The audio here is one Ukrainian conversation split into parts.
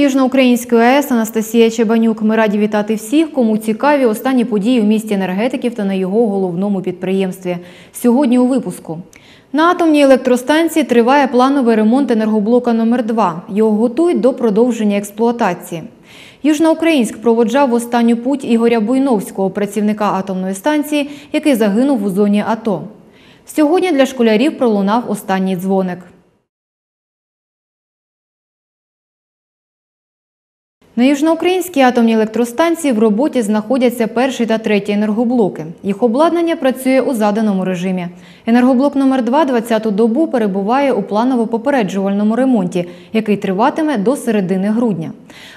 Южноукраїнської АЕС Анастасія Чебанюк. Ми раді вітати всіх, кому цікаві останні події у місті енергетиків та на його головному підприємстві. Сьогодні у випуску. На атомній електростанції триває плановий ремонт енергоблока номер 2 Його готують до продовження експлуатації. Южноукраїнськ проводжав останню путь Ігоря Буйновського, працівника атомної станції, який загинув у зоні АТО. Сьогодні для школярів пролунав останній дзвоник. На Южноукраїнській атомній електростанції в роботі знаходяться перший та третій енергоблоки. Їх обладнання працює у заданому режимі. Енергоблок номер 2 20-ту добу перебуває у планово-попереджувальному ремонті, який триватиме до середини грудня.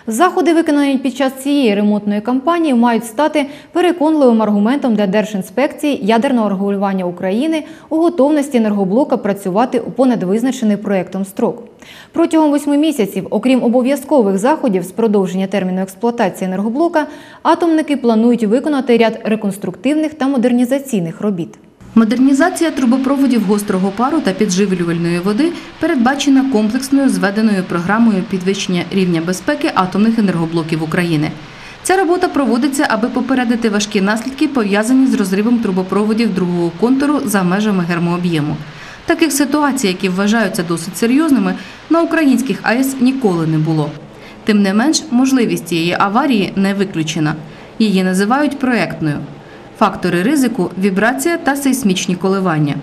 Заходи, виконані під час цієї ремонтної кампанії, мають стати переконливим аргументом для Держінспекції ядерного регулювання України у готовності енергоблока працювати у понад визначений проєктом строк. Протягом восьми місяців, окрім обов'язкових заходів з продовження терміну експлуатації енергоблока, атомники планують виконати ряд реконструктивних та модернізаційних робіт. Модернізація трубопроводів гострого пару та підживлювальної води передбачена комплексною зведеною програмою підвищення рівня безпеки атомних енергоблоків України. Ця робота проводиться, аби попередити важкі наслідки, пов'язані з розривом трубопроводів другого контуру за межами гермооб'єму. Таких ситуацій, які вважаються досить серйозними, на українських АЕС ніколи не було. Тим не менш, можливість цієї аварії не виключена. Її називають проектною. Фактори ризику вібрація та сейсмічні коливання.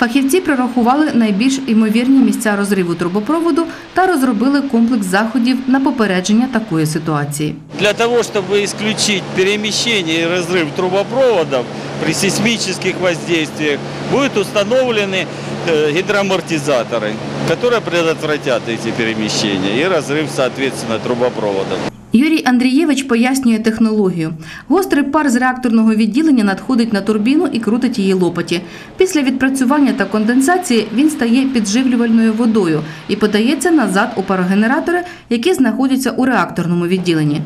Фахівці прорахували найбільш ймовірні місця розриву трубопроводу та розробили комплекс заходів на попередження такої ситуації. Для того, чтобы исключить перемещение и разрыв трубопроводов при сейсмических воздействиях, будут установлены э, гидроамортизаторы, которые предотвратят эти перемещения и разрыв, соответственно, трубопроводов. Юрій Андрієвич пояснює технологію. Гострий пар з реакторного відділення надходить на турбіну і крутить її лопаті. Після відпрацювання та конденсації він стає підживлювальною водою і подається назад у парогенератори, які знаходяться у реакторному відділенні.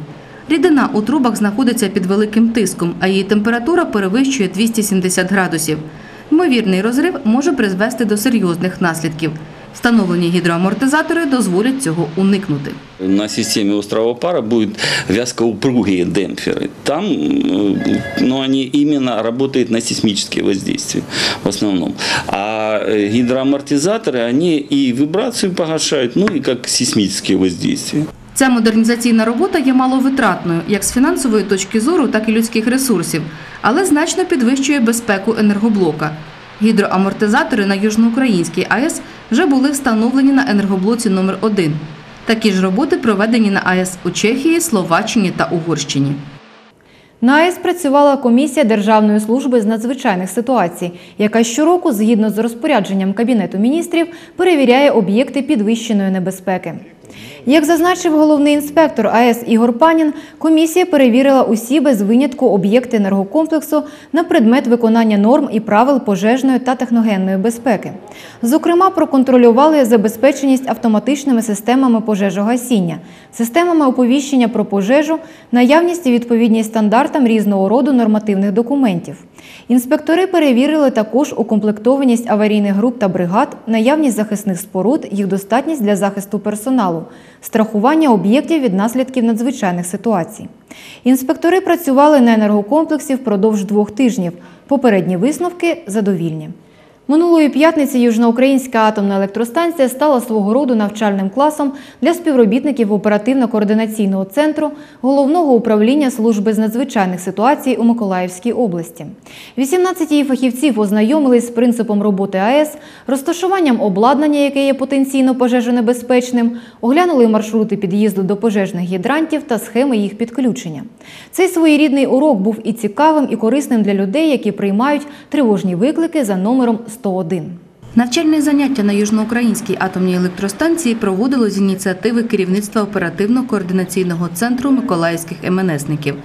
Рідина у трубах знаходиться під великим тиском, а її температура перевищує 270 градусів. Ймовірний розрив може призвести до серйозних наслідків. Встановлені гідроамортизатори дозволять цього уникнути. На системе острого пара будут вязкоупругие демпферы. Там э, ну, они именно работают на сейсмические воздействия в основном. А э, гидроамортизаторы, они и вибрацию погашают, ну и как сейсмические воздействия. Ця модернізаційна робота є маловитратною як з фінансової точки зору, так і людських ресурсів, але значно підвищує безпеку енергоблока. Гідроамортизатори на Южноукраїнській АЕС вже були встановлені на енергоблоці номер 1 Такі ж роботи проведені на АЕС у Чехії, Словаччині та Угорщині. На АЕС працювала комісія Державної служби з надзвичайних ситуацій, яка щороку, згідно з розпорядженням Кабінету міністрів, перевіряє об'єкти підвищеної небезпеки. Як зазначив головний інспектор АЕС Ігор Панін, комісія перевірила усі без винятку об'єкти енергокомплексу на предмет виконання норм і правил пожежної та техногенної безпеки. Зокрема, проконтролювали забезпеченість автоматичними системами пожежогасіння, системами оповіщення про пожежу, наявність і відповідність стандартам різного роду нормативних документів. Інспектори перевірили також укомплектованість аварійних груп та бригад, наявність захисних споруд, їх достатність для захисту персоналу, страхування об'єктів від наслідків надзвичайних ситуацій. Інспектори працювали на енергокомплексі впродовж двох тижнів. Попередні висновки задовільні. Минулої п'ятниці Южноукраїнська атомна електростанція стала свого роду навчальним класом для співробітників оперативно-координаційного центру Головного управління служби з надзвичайних ситуацій у Миколаївській області. 18 її фахівців ознайомились з принципом роботи АЕС, розташуванням обладнання, яке є потенційно пожежонебезпечним, оглянули маршрути під'їзду до пожежних гідрантів та схеми їх підключення. Цей своєрідний урок був і цікавим, і корисним для людей, які приймають тривожні виклики за номером 101. Навчальне заняття на Южноукраїнській атомній електростанції проводило з ініціативи керівництва оперативно-координаційного центру миколаївських МНСників.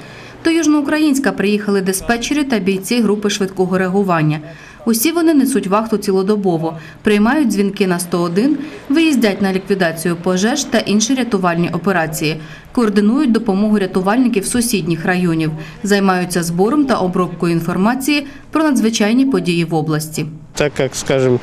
До Южноукраїнська приїхали диспетчери та бійці групи швидкого реагування. Усі вони несуть вахту цілодобово, приймають дзвінки на 101, виїздять на ліквідацію пожеж та інші рятувальні операції, координують допомогу рятувальників сусідніх районів, займаються збором та обробкою інформації про надзвичайні події в області. Так как, скажем,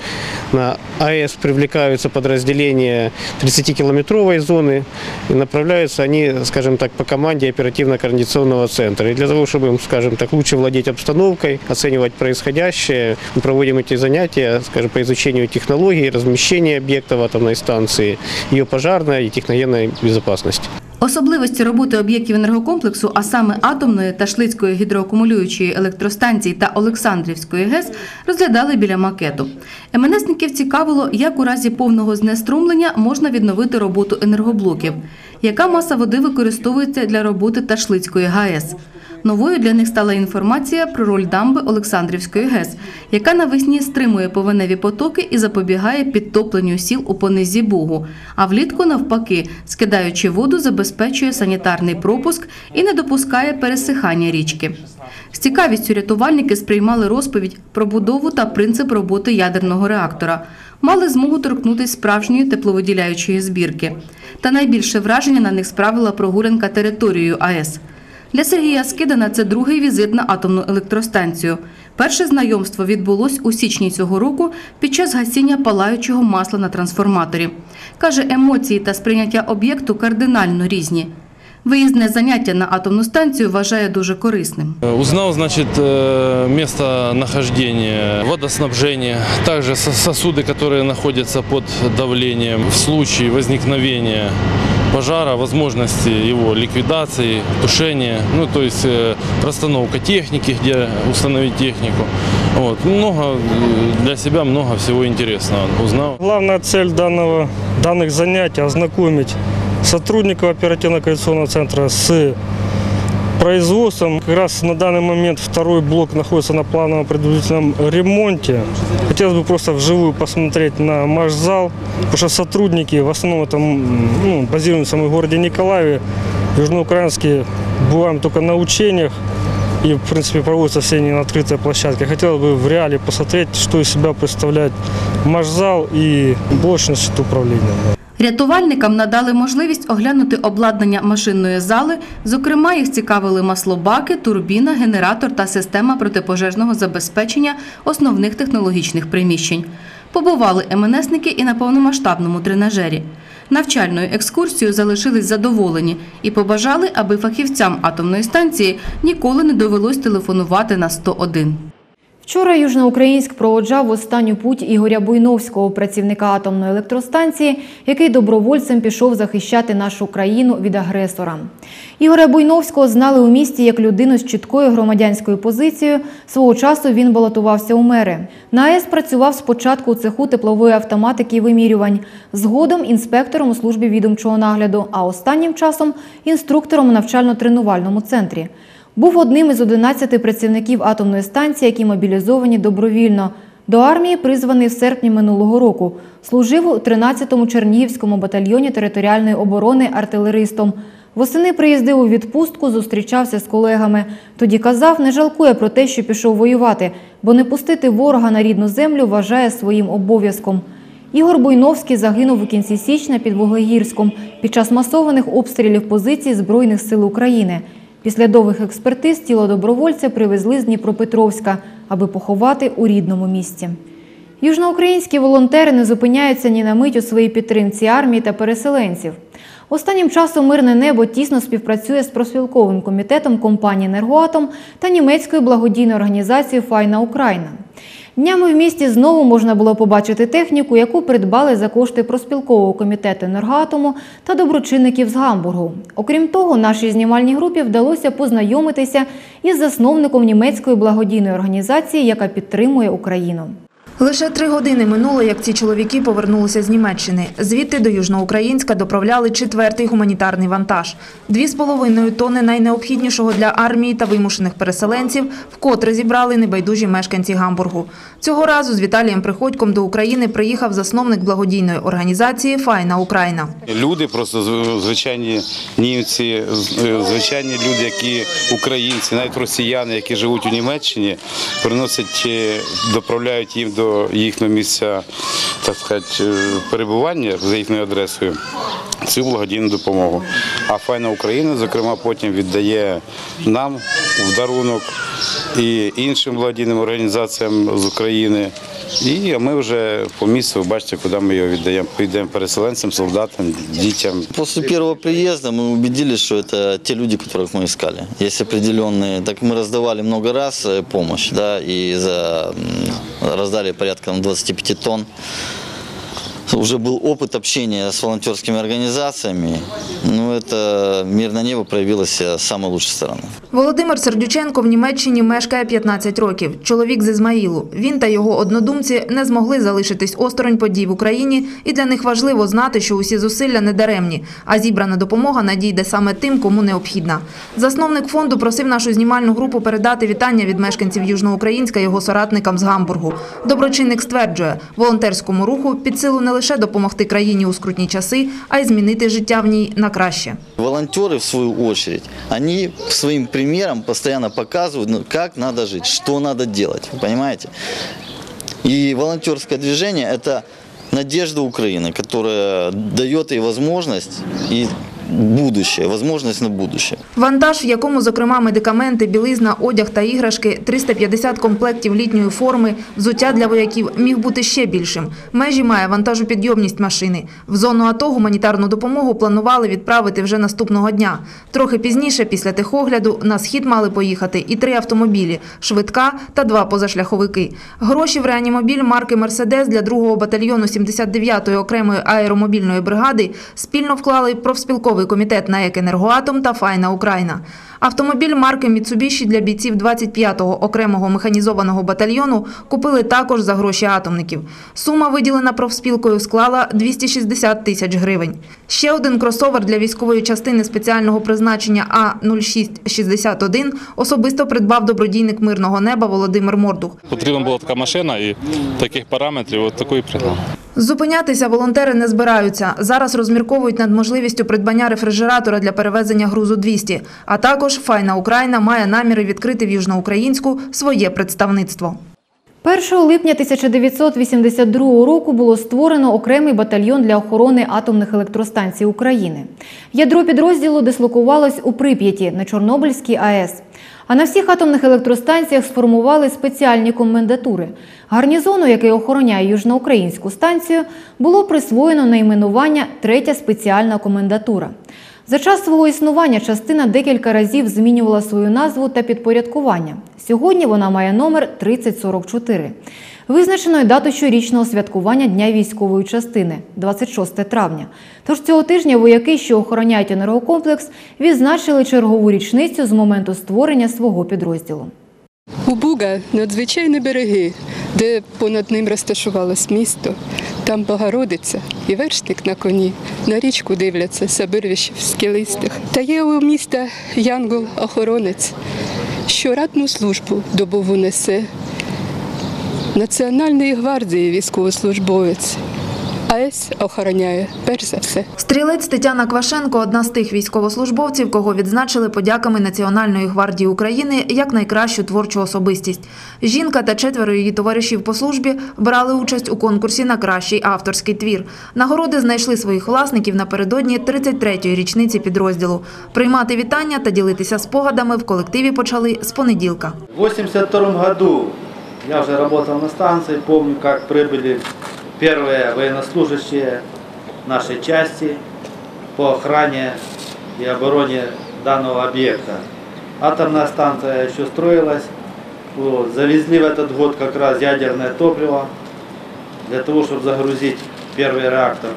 на АЭС привлекаются подразделения 30-километровой зоны, и направляются они, скажем так, по команде оперативно-координационного центра. И для того, чтобы, им, скажем так, лучше владеть обстановкой, оценивать происходящее, мы проводим эти занятия, скажем, по изучению технологий, размещения объектов атомной станции, ее пожарной и техногенной безопасности. Особливості роботи об'єктів енергокомплексу, а саме атомної та Шлицької гідроакумулюючої електростанції та Олександрівської ГЕС, розглядали біля макету. МНСників цікавило, як у разі повного знеструмлення можна відновити роботу енергоблоків, яка маса води використовується для роботи Ташлицької ГАЕС. Новою для них стала інформація про роль дамби Олександрівської ГЕС, яка навесні стримує повеневі потоки і запобігає підтопленню сіл у понизі Бугу, а влітку, навпаки, скидаючи воду, забезпечує санітарний пропуск і не допускає пересихання річки. З цікавістю рятувальники сприймали розповідь про будову та принцип роботи ядерного реактора. Мали змогу торкнутися справжньої тепловиділяючої збірки. Та найбільше враження на них справила прогулянка територією АЕС. Для Сергія Скидана це другий візит на атомну електростанцію. Перше знайомство відбулось у січні цього року під час гасіння палаючого масла на трансформаторі. Каже, емоції та сприйняття об'єкту кардинально різні. Виїзне заняття на атомну станцію вважає дуже корисним. Узнал, значит, э, место нахождения, водоснабжения, также со- сосуды, которые находятся под давлением в случае возникновения пожара, возможности его ликвидации, тушения, ну, то есть э, расстановка техники, где установить технику. Вот. Много э, для себя много всего интересного узнал. Главная цель данного, данных занятий – ознакомить сотрудников оперативно-координационного центра с производством. Как раз на данный момент второй блок находится на плановом предварительном ремонте. Хотелось бы просто вживую посмотреть на зал, потому что сотрудники в основном это м, ну, базируются мы в городе Николаеве. Южноукраинские бываем только на учениях. И, в принципе, проводятся все они на открытой площадке. Хотелось бы в реале посмотреть, что из себя представляет зал и мощность управления. Рятувальникам надали можливість оглянути обладнання машинної зали. Зокрема, їх цікавили маслобаки, турбіна, генератор та система протипожежного забезпечення основних технологічних приміщень. Побували МНСники і на повномасштабному тренажері. Навчальною екскурсією залишились задоволені і побажали, аби фахівцям атомної станції ніколи не довелось телефонувати на 101. Вчора Южноукраїнськ проводжав останню путь Ігоря Буйновського, працівника атомної електростанції, який добровольцем пішов захищати нашу країну від агресора. Ігоря Буйновського знали у місті як людину з чіткою громадянською позицією. Свого часу він балотувався у мери. На АЕС працював спочатку у цеху теплової автоматики і вимірювань, згодом інспектором у службі відомчого нагляду, а останнім часом інструктором у навчально-тренувальному центрі. Був одним із 11 працівників атомної станції, які мобілізовані добровільно. До армії призваний в серпні минулого року. Служив у 13-му Чернігівському батальйоні територіальної оборони артилеристом. Восени приїздив у відпустку, зустрічався з колегами. Тоді казав, не жалкує про те, що пішов воювати, бо не пустити ворога на рідну землю вважає своїм обов'язком. Ігор Буйновський загинув у кінці січня під Вуглегірськом під час масованих обстрілів позицій Збройних сил України. Після довгих експертиз тіло добровольця привезли з Дніпропетровська, аби поховати у рідному місті. Южноукраїнські волонтери не зупиняються ні на мить у своїй підтримці армії та переселенців. Останнім часом мирне небо тісно співпрацює з профспілковим комітетом компанії «Енергоатом» та німецькою благодійною організацією Файна Україна. Днями в місті знову можна було побачити техніку, яку придбали за кошти проспілкового комітету «Енергоатому» та доброчинників з Гамбургу. Окрім того, нашій знімальній групі вдалося познайомитися із засновником німецької благодійної організації, яка підтримує Україну. Лише три години минуло, як ці чоловіки повернулися з Німеччини. Звідти до Южноукраїнська доправляли четвертий гуманітарний вантаж. Дві з половиною тонни найнеобхіднішого для армії та вимушених переселенців вкотре зібрали небайдужі мешканці Гамбургу. Цього разу з Віталієм Приходьком до України приїхав засновник благодійної організації «Файна Україна». Люди, просто звичайні німці, е, звичайні люди, які українці, навіть росіяни, які живуть у Німеччині, приносять, е, доправляють їм до їхнього місця, так сказати, е, перебування за їхньою адресою. цю благодійну допомогу. А Файна Україна, зокрема, потім віддає нам в дарунок і іншим благодійним організаціям з України. І ми вже по місту, ви бачите, куди ми його віддаємо. Підемо переселенцям, солдатам, дітям. После первого приезда мы убедились, что это те люди, которых мы искали. Есть определенные, так мы раздавали много раз э, помощь, да, и за, м, раздали порядка ну, 25 тонн. Уже был опыт общения с волонтерскими организациями. Ну, это «Мир на небо» проявилось с самой лучшей стороны. Володимир Сердюченко в Німеччині мешкає 15 років. Чоловік з Ізмаїлу. Він та його однодумці не змогли залишитись осторонь подій в Україні, і для них важливо знати, що усі зусилля не даремні, а зібрана допомога надійде саме тим, кому необхідна. Засновник фонду просив нашу знімальну групу передати вітання від мешканців Южноукраїнська його соратникам з Гамбургу. Доброчинник стверджує, волонтерському руху під силу не лише допомогти країні у скрутні часи, а й змінити життя в ній на краще. Волонтеры, в свою очередь, они своим примером постоянно показывают, ну, как надо жить, что надо делать, вы понимаете? И волонтерское движение – это надежда Украины, которая дает ей возможность и будущее, возможность на будущее. Вантаж, в якому, зокрема, медикаменти, білизна, одяг та іграшки, 350 комплектів літньої форми, взуття для вояків міг бути ще більшим. Межі має вантажопідйомність машини. В зону АТО гуманітарну допомогу планували відправити вже наступного дня. Трохи пізніше, після техогляду, на схід мали поїхати і три автомобілі – швидка та два позашляховики. Гроші в реанімобіль марки «Мерседес» для 2-го батальйону 79-ї окремої аеромобільної бригади спільно вклали профспілковий комітет на «Екенергоатом» та «Файна Україна». Автомобіль марки «Міцубіші» для бійців 25-го окремого механізованого батальйону купили також за гроші атомників. Сума, виділена профспілкою, склала 260 тисяч гривень. Ще один кросовер для військової частини спеціального призначення А-0661 особисто придбав добродійник мирного неба Володимир Мордух. Потрібна була така машина і таких параметрів, от такої пригнав. Зупинятися волонтери не збираються. Зараз розмірковують над можливістю придбання рефрижератора для перевезення грузу 200. А також «Файна Україна» має наміри відкрити в Южноукраїнську своє представництво. 1 липня 1982 року було створено окремий батальйон для охорони атомних електростанцій України. Ядро підрозділу дислокувалось у Прип'яті на Чорнобильській АЕС. А на всіх атомних електростанціях сформували спеціальні комендатури. Гарнізону, який охороняє южноукраїнську станцію, було присвоєно найменування Третя спеціальна комендатура. За час свого існування частина декілька разів змінювала свою назву та підпорядкування. Сьогодні вона має номер 3044. Визначено й дату щорічного святкування Дня військової частини 26 травня. Тож цього тижня вояки, що охороняють енергокомплекс, відзначили чергову річницю з моменту створення свого підрозділу. У Буга надзвичайні береги, де понад ним розташувалось місто. Там Богородиця і вершник на коні. На річку дивляться сабирвищ в скелистих. Та є у міста Янгол-охоронець, що ратну службу добову несе. Національної гвардії військовослужбовець. АЕС охороняє перш за все. Стрілець Тетяна Квашенко – одна з тих військовослужбовців, кого відзначили подяками Національної гвардії України як найкращу творчу особистість. Жінка та четверо її товаришів по службі брали участь у конкурсі на кращий авторський твір. Нагороди знайшли своїх власників напередодні 33-ї річниці підрозділу. Приймати вітання та ділитися спогадами в колективі почали з понеділка. В 82 году я уже работал на станции, помню, как прибыли первые военнослужащие нашей части по охране и обороне данного объекта. Атомная станция еще строилась, вот, завезли в этот год как раз ядерное топливо для того, чтобы загрузить первый реактор.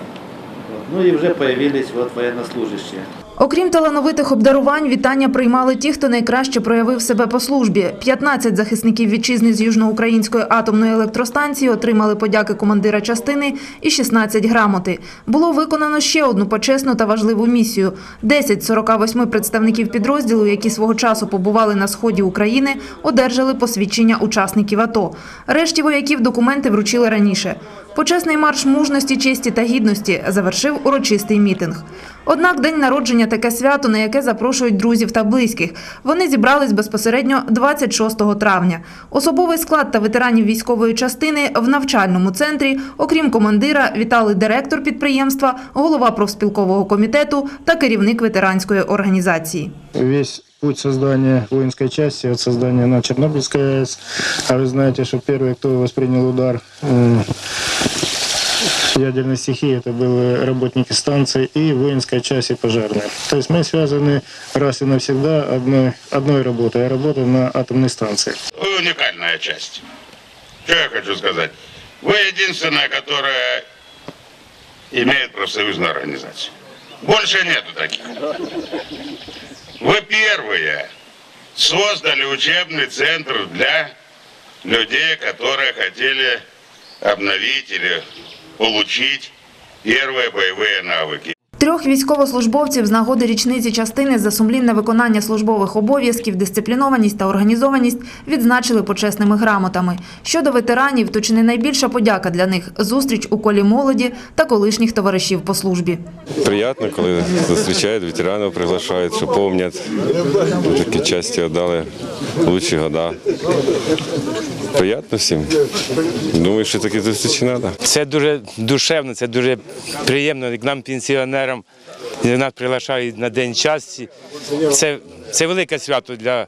Вот. Ну и уже появились вот военнослужащие. Окрім талановитих обдарувань, вітання приймали ті, хто найкраще проявив себе по службі. 15 захисників вітчизни з Южноукраїнської атомної електростанції отримали подяки командира частини і 16 грамоти. Було виконано ще одну почесну та важливу місію. 10 з 48 представників підрозділу, які свого часу побували на сході України, одержали посвідчення учасників АТО. Решті вояків документи вручили раніше. Почесний марш мужності, честі та гідності завершив урочистий мітинг. Однак день народження таке свято, на яке запрошують друзів та близьких. Вони зібрались безпосередньо 26 травня. Особовий склад та ветеранів військової частини в навчальному центрі, окрім командира, вітали директор підприємства, голова профспілкового комітету та керівник ветеранської організації. весь путь создания воинской части от создания на Чернобыльской АЭС. А вы знаете, что первый, кто воспринял удар э, ядерной стихии, это были работники станции и воинская часть и пожарная. То есть мы связаны раз и навсегда одной, одной работой. Я работаю на атомной станции. Вы уникальная часть. Что я хочу сказать? Вы единственная, которая имеет профсоюзную организацию. Больше нету таких. Вы первые создали учебный центр для людей, которые хотели обновить или получить первые боевые навыки. Трьох військовослужбовців з нагоди річниці частини за сумлінне виконання службових обов'язків, дисциплінованість та організованість відзначили почесними грамотами. Щодо ветеранів, то чи не найбільша подяка для них – зустріч у колі молоді та колишніх товаришів по службі. Приятно, коли зустрічають ветеранів, приглашають, що пам'ятають, такі часті віддали лучші года. Приятно всім. Думаю, що такі зустрічі треба. Це дуже душевно, це дуже приємно. Як нам, пенсіонерам, нас приглашають на День часті. Це, це велике свято для,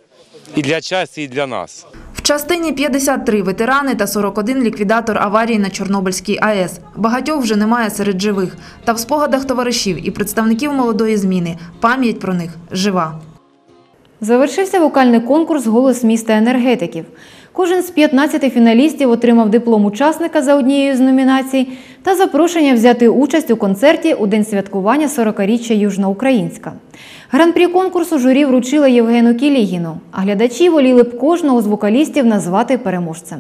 і для часті, і для нас. В частині 53 ветерани та 41 ліквідатор аварії на Чорнобильській АЕС. Багатьох вже немає серед живих. Та в спогадах товаришів і представників молодої зміни пам'ять про них жива. Завершився вокальний конкурс Голос міста енергетиків. Кожен з 15 фіналістів отримав диплом учасника за однією з номінацій та запрошення взяти участь у концерті у день святкування 40-річчя Южноукраїнська. Гран-прі конкурсу журі вручила Євгену Кілігіну, а глядачі воліли б кожного з вокалістів назвати переможцем.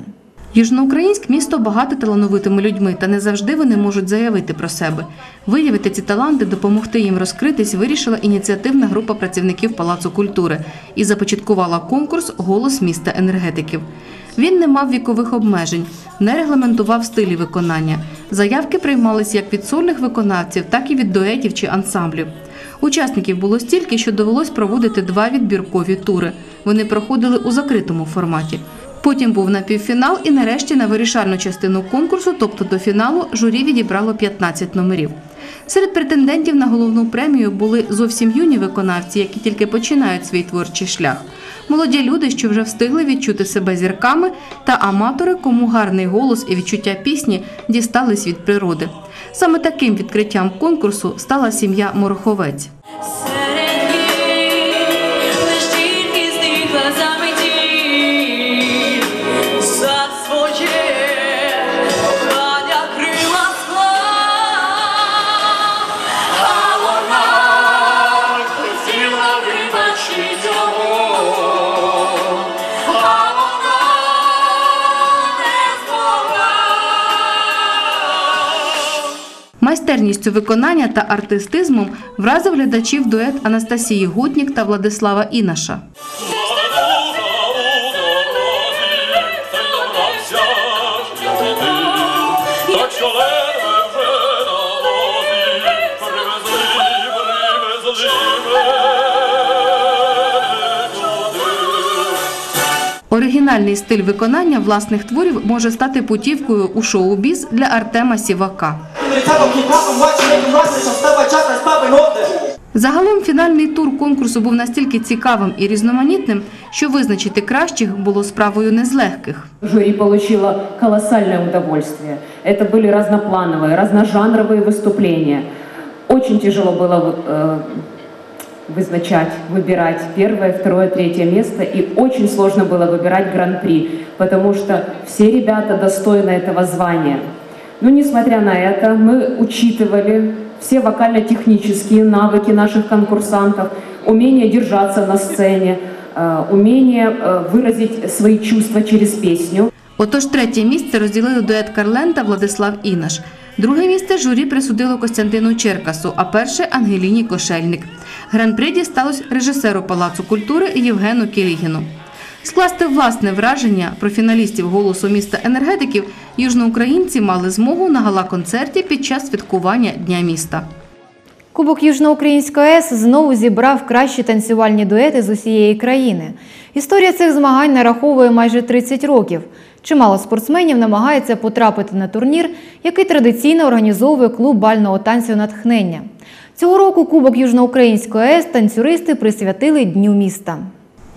Южноукраїнськ місто багато талановитими людьми, та не завжди вони можуть заявити про себе. Виявити ці таланти, допомогти їм розкритись, вирішила ініціативна група працівників Палацу культури і започаткувала конкурс Голос міста енергетиків. Він не мав вікових обмежень, не регламентував стилі виконання. Заявки приймалися як від сольних виконавців, так і від дуетів чи ансамблів. Учасників було стільки, що довелось проводити два відбіркові тури. Вони проходили у закритому форматі. Потім був напівфінал і нарешті на вирішальну частину конкурсу, тобто до фіналу, журі відібрало 15 номерів. Серед претендентів на головну премію були зовсім юні виконавці, які тільки починають свій творчий шлях. Молоді люди, що вже встигли відчути себе зірками, та аматори, кому гарний голос і відчуття пісні дістались від природи. Саме таким відкриттям конкурсу стала сім'я Мороховець. Майстерністю виконання та артистизмом вразив глядачів дует Анастасії Гутнік та Владислава Інаша. Оригінальний стиль виконання власних творів може стати путівкою у шоу-біз для Артема Сівака. Загалом фінальний тур конкурсу був настільки цікавим і різноманітним, що визначити кращих було справою не з легких. Жюри получило колоссальное удовольствие. Это были разноплановые, разножанровые выступления. Очень тяжело было э, вызначать, выбирать первое, второе, третье место. И очень сложно было выбирать гран-при, потому что все ребята достойны этого звания. Но несмотря на это, мы учитывали все вокально-технические навыки наших конкурсантов, умение держаться на сцене, э, умение э, выразить свои чувства через песню. Отож, третє місце розділили дует Карлен та Владислав Інаш. Друге місце журі присудило Костянтину Черкасу, а перше Ангеліні Кошельник. Гран-при дісталось режисеру Палацу культури Євгену Кілігіну. Скласти власне враження про фіналістів голосу міста енергетиків южноукраїнці мали змогу на гала-концерті під час святкування Дня міста. Кубок Южноукраїнської АЕС знову зібрав кращі танцювальні дуети з усієї країни. Історія цих змагань нараховує майже 30 років. Чимало спортсменів намагається потрапити на турнір, який традиційно організовує клуб бального танцю натхнення. Цього року Кубок Южноукраїнської АЕС танцюристи присвятили Дню міста.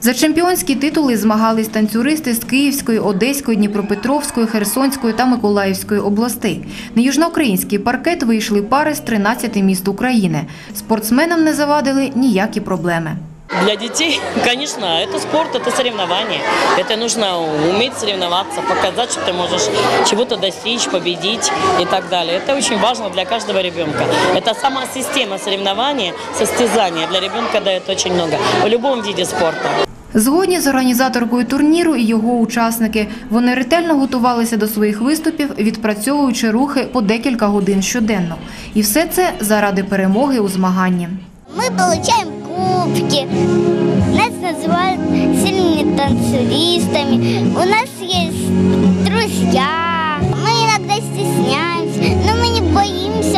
За чемпіонські титули змагались танцюристи з Київської, Одеської, Дніпропетровської, Херсонської та Миколаївської областей. На южноукраїнський паркет вийшли пари з 13 міст України. Спортсменам не завадили ніякі проблеми. Для детей, конечно, это спорт, это соревнование. Это нужно уметь соревноваться, показать, что ты можешь чего-то достичь, победить и так далее. Это очень важно для каждого ребенка. Это сама система соревнования, состязания для ребенка дает очень много в любом виде спорта. Згодні з організаторкою турніру і його учасники. Вони ретельно готувалися до своїх виступів, відпрацьовуючи рухи по декілька годин щоденно. І все це заради перемоги у змаганні. Мы получаем кубки. Нас называют сильными танцевистами. У нас есть друзья.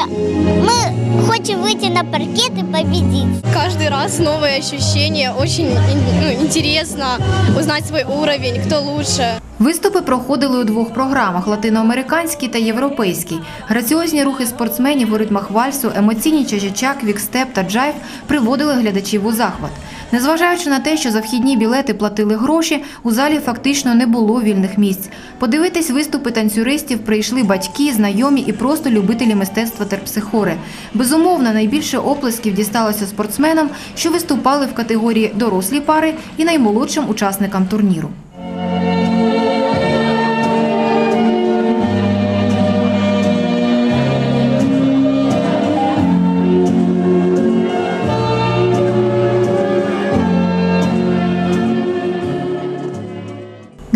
боимся. Мы хотим выйти на паркет и победить. Каждый раз новые ощущения, очень ну, интересно узнать свой уровень, кто лучше. Виступи проходили у двох програмах латиноамериканській та європейській. Граціозні рухи спортсменів у ритмах вальсу, емоційні чажача, квікстеп та джайв приводили глядачів у захват. Незважаючи на те, що за вхідні білети платили гроші, у залі фактично не було вільних місць. Подивитись виступи танцюристів прийшли батьки, знайомі і просто любителі мистецтва терпсихори. Безумовно, найбільше оплесків дісталося спортсменам, що виступали в категорії дорослі пари і наймолодшим учасникам турніру.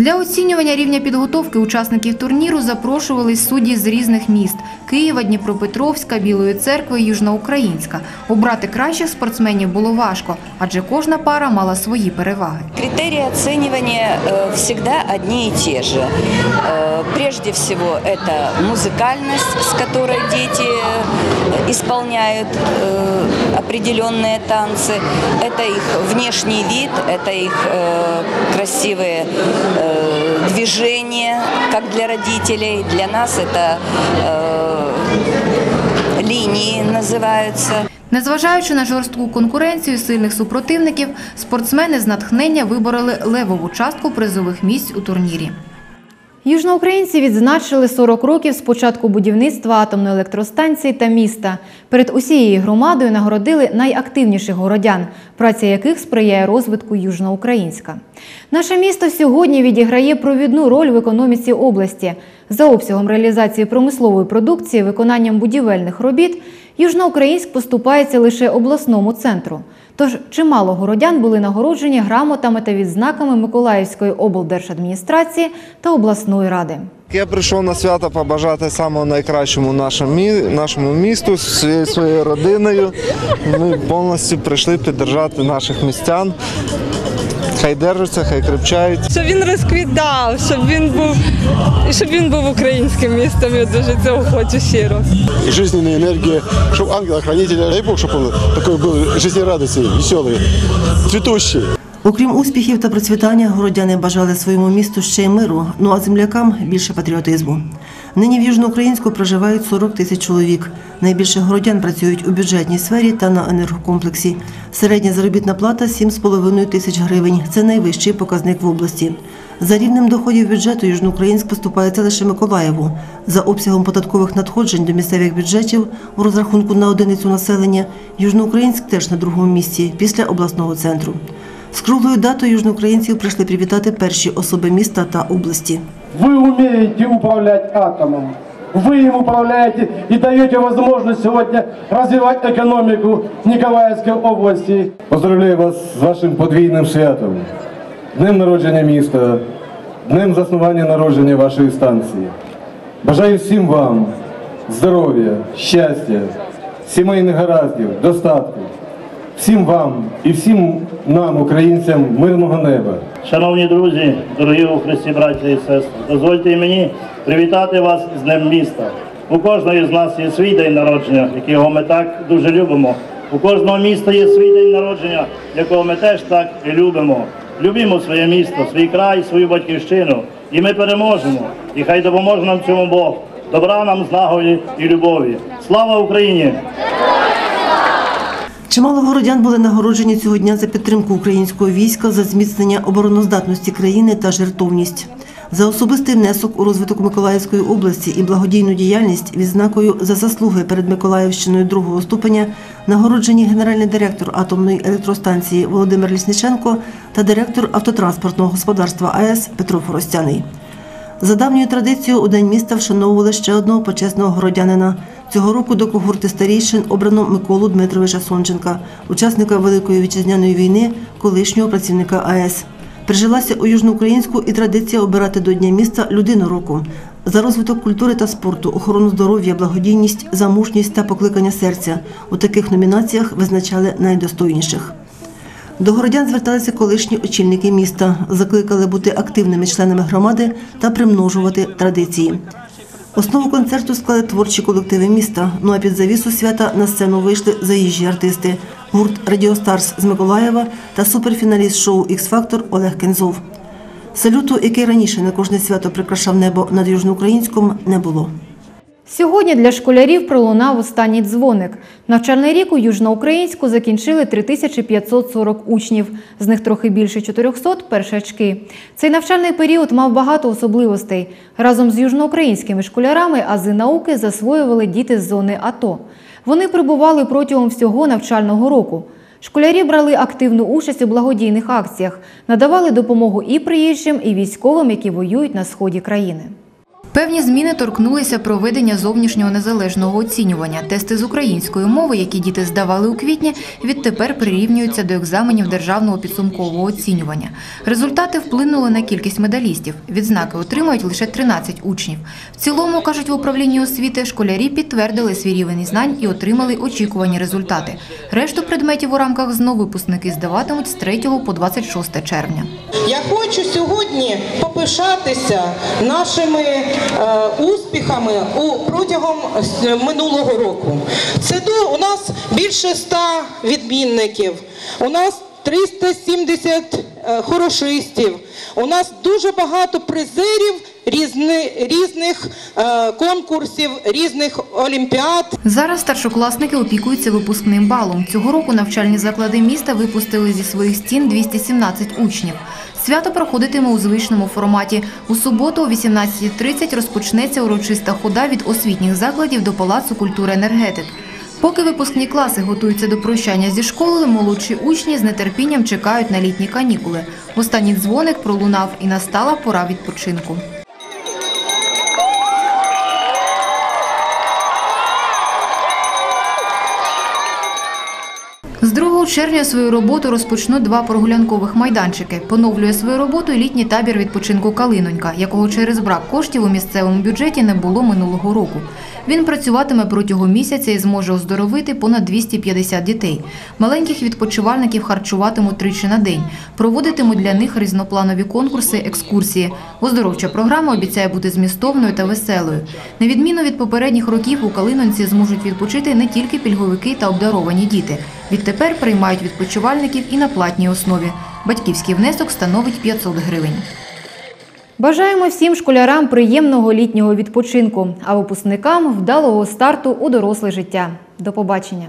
Для оцінювання рівня підготовки учасників турніру запрошувались судді з різних міст Києва, Дніпропетровська, Білої церкви, Южноукраїнська. Обрати кращих спортсменів було важко, адже кожна пара мала свої переваги. Критерии оценивания э, всегда одни и те же. Э, Прежде всего, это музыкальность, с которой дети э, исполняют э, определенные танцы. Это их внешний вид, это их э, красивые э, движения, как для родителей. Для нас это э, линии называются. Незважаючи на жорстку конкуренцію сильних супротивників, спортсмени з натхнення вибороли левову частку призових місць у турнірі. Южноукраїнці відзначили 40 років з початку будівництва атомної електростанції та міста. Перед усією громадою нагородили найактивніших городян, праця яких сприяє розвитку Южноукраїнська. Наше місто сьогодні відіграє провідну роль в економіці області. За обсягом реалізації промислової продукції, виконанням будівельних робіт, Южноукраїнськ поступається лише обласному центру. Тож чимало городян були нагороджені грамотами та відзнаками Миколаївської облдержадміністрації та обласної ради. Я прийшов на свято побажати самого найкращому нашому, мі- нашому місту з всією своєю родиною. Ми повністю прийшли підтримати наших містян. Хай держаться, хай крепчають. Щоб він розквітав, щоб він був, щоб він був українським містом. Я дуже цього хочу щиро. и жизненная энергия, чтобы ангела-хранителя, дай Бог, чтобы он такой был жизнерадостный, веселый, цветущий. Окрім успіхів та процвітання, городяни бажали своєму місту ще й миру, ну а землякам більше патріотизму. Нині в Южноукраїнську проживають 40 тисяч чоловік. Найбільше городян працюють у бюджетній сфері та на енергокомплексі. Середня заробітна плата 7,5 тисяч гривень. Це найвищий показник в області. За рівнем доходів бюджету Южноукраїнськ поступається лише Миколаєву. За обсягом податкових надходжень до місцевих бюджетів у розрахунку на одиницю населення Южноукраїнськ теж на другому місці після обласного центру. З круглою датою южноукраїнців прийшли привітати перші особи міста та області. Вы умеете управлять атомом. Вы им управляете и даете возможность сегодня развивать экономику Николаевской области. Поздравляю вас с вашим подвійним святом. Днем народження міста, днем заснування народження вашої станції. Бажаю всім вам здоров'я, щастя, сімейних гараздів, достатку. всім вам і всім нам, українцям, мирного неба. Шановні друзі, дорогі у Христі, браті і сестри, дозвольте мені привітати вас з Днем міста. У кожного з нас є свій день народження, якого ми так дуже любимо. У кожного міста є свій день народження, якого ми теж так і любимо. Любімо своє місто, свій край, свою батьківщину. І ми переможемо. І хай допоможе нам цьому Бог. Добра нам злагоді і любові. Слава Україні! Чимало городян були нагороджені цього дня за підтримку українського війська, за зміцнення обороноздатності країни та жертовність. За особистий внесок у розвиток Миколаївської області і благодійну діяльність відзнакою за заслуги перед Миколаївщиною другого ступеня нагороджені генеральний директор атомної електростанції Володимир Лісниченко та директор автотранспортного господарства АЕС Петро Форостяний. За давньою традицією у День міста вшановували ще одного почесного городянина. Цього року до когорти старійшин обрано Миколу Дмитровича Сонченка, учасника Великої вітчизняної війни, колишнього працівника АЕС. Прижилася у Южноукраїнську і традиція обирати до Дня міста людину року. За розвиток культури та спорту, охорону здоров'я, благодійність, за мужність та покликання серця. У таких номінаціях визначали найдостойніших. До городян зверталися колишні очільники міста, закликали бути активними членами громади та примножувати традиції. Основу концерту склали творчі колективи міста. Ну а під завісу свята на сцену вийшли заїжджі артисти гурт Радіостарс з Миколаєва та суперфіналіст шоу «Ікс-Фактор» Олег Кензов. Салюту, який раніше на кожне свято прикрашав небо над Южноукраїнськом, не було. Сьогодні для школярів пролунав останній дзвоник. Навчальний рік у Южноукраїнську закінчили 3540 учнів, з них трохи більше 400 – першачки. Цей навчальний період мав багато особливостей. Разом з южноукраїнськими школярами ази науки засвоювали діти з зони АТО. Вони прибували протягом всього навчального року. Школярі брали активну участь у благодійних акціях, надавали допомогу і приїжджим, і військовим, які воюють на сході країни. Певні зміни торкнулися проведення зовнішнього незалежного оцінювання. Тести з української мови, які діти здавали у квітні, відтепер прирівнюються до екзаменів державного підсумкового оцінювання. Результати вплинули на кількість медалістів. Відзнаки отримують лише 13 учнів. В цілому, кажуть в управлінні освіти, школярі підтвердили свій рівень знань і отримали очікувані результати. Решту предметів у рамках ЗНО випускники здаватимуть з 3 по 26 червня. Я хочу сьогодні попишатися нашими успіхами у протягом минулого року. Це до у нас більше 100 відмінників. У нас 370 е, хорошистів. У нас дуже багато призерів різни, різних е, конкурсів, різних олімпіад. Зараз старшокласники опікуються випускним балом. Цього року навчальні заклади міста випустили зі своїх стін 217 учнів. Свято проходитиме у звичному форматі. У суботу о 18.30 розпочнеться урочиста хода від освітніх закладів до Палацу культури енергетик. Поки випускні класи готуються до прощання зі школою, молодші учні з нетерпінням чекають на літні канікули. Останній дзвоник пролунав і настала пора відпочинку. З 2 червня свою роботу розпочнуть два прогулянкових майданчики. Поновлює свою роботу і літній табір відпочинку Калинонька, якого через брак коштів у місцевому бюджеті не було минулого року. Він працюватиме протягом місяця і зможе оздоровити понад 250 дітей. Маленьких відпочивальників харчуватимуть тричі на день. Проводитимуть для них різнопланові конкурси, екскурсії. Оздоровча програма обіцяє бути змістовною та веселою. На відміну від попередніх років у Калинонці зможуть відпочити не тільки пільговики та обдаровані діти. Відтепер приймають відпочивальників і на платній основі. Батьківський внесок становить 500 гривень. Бажаємо всім школярам приємного літнього відпочинку, а випускникам вдалого старту у доросле життя. До побачення!